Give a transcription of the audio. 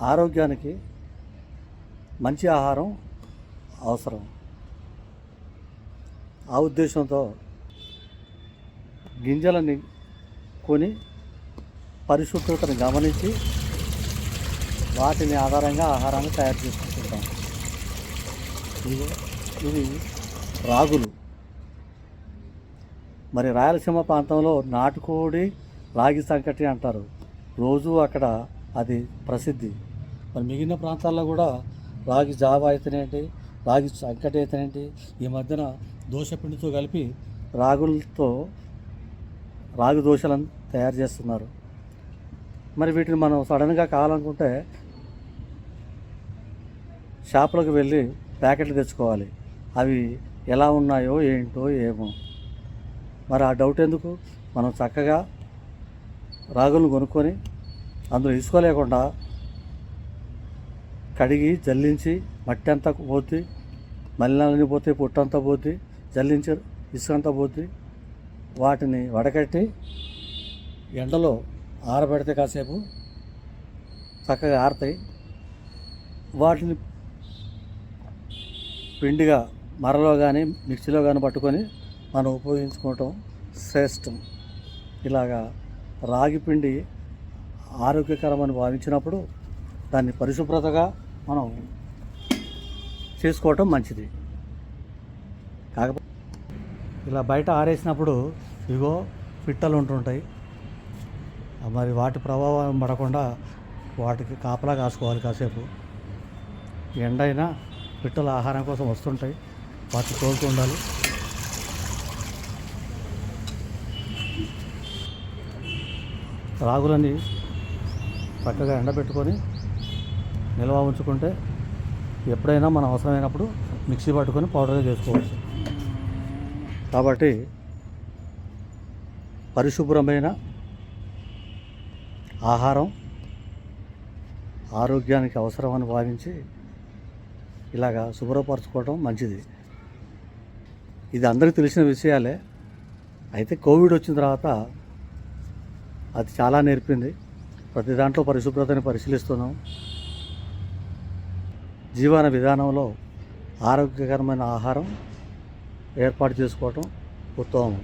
ఆరోగ్యానికి మంచి ఆహారం అవసరం. ఆ ఉద్దేశంతో గింజలని కొని పరిశుభ్రతను గమనించి వాటిని ఆధారంగా ఆహారాన్ని తయారు చేసుకుంటుంటాం. ఇవి ఇవి రాగులు. మరి రాయలసీమ ప్రాంతంలో నాటుకోడి రాగి సంకటి అంటారు. రోజు అక్కడ అది ప్రసిద్ధి. మరి మిగిలిన ప్రాంతాల్లో కూడా రాగి జావ అయితేనేంటి రాగి సంకటి అయితేనేంటి ఈ మధ్యన దోశపిండితో కలిపి రాగులతో రాగి దోశలను తయారు చేస్తున్నారు. మరి వీటిని మనం సడన్గా కావాలనుకుంటే షాపులకు వెళ్ళి ప్యాకెట్లు తెచ్చుకోవాలి. అవి ఎలా ఉన్నాయో ఏంటో ఏమో. మరి ఆ డౌట్ ఎందుకు? మనం చక్కగా రాగులను కొనుక్కొని అందులో ఇసుక లేకుండా కడిగి జల్లించి మట్టి అంతా పోతే మల్లెలన్నీ పోతే పొట్టంతా పోతే జల్లించి ఇసుక అంతా పోతే వాటిని వడకట్టి ఎండలో ఆరబెడితే కాసేపు చక్కగా ఆరుతాయి. వాటిని పిండిగా మరలో కానీ మిక్సీలో కానీ పట్టుకొని మనం ఉపయోగించుకోవటం శ్రేష్టం. ఇలాగా రాగి పిండి ఆరోగ్యకరమని భావించినప్పుడు దాన్ని పరిశుభ్రతగా మనం చేసుకోవటం మంచిది. కాకపోతే ఇలా బయట ఆరేసినప్పుడు ఇగో పిట్టలు ఉంటుంటాయి. మరి వాటి ప్రభావం పడకుండా వాటికి కాపలా కాసుకోవాలి కాసేపు. ఎండైనా పిట్టలు ఆహారం కోసం వస్తుంటాయి. వాటిని తోలుతూ ఉండాలి. రాగులని చక్కగా ఎండబెట్టుకొని నిల్వ ఉంచుకుంటే ఎప్పుడైనా మనం అవసరమైనప్పుడు మిక్సీ పట్టుకొని పౌడర్ చేసుకోవచ్చు. కాబట్టి పరిశుభ్రమైన ఆహారం ఆరోగ్యానికి అవసరమని భావించి ఇలాగా శుభ్రపరచుకోవడం మంచిది. ఇది అందరికీ తెలిసిన విషయాలే. అయితే కోవిడ్ వచ్చిన తర్వాత అది చాలా నేర్పింది. ప్రతి దాంట్లో పరిశుభ్రతని పరిశీలిస్తున్నాం. జీవన విధానంలో ఆరోగ్యకరమైన ఆహారం ఏర్పాటు చేసుకోవటం ఉత్తమం.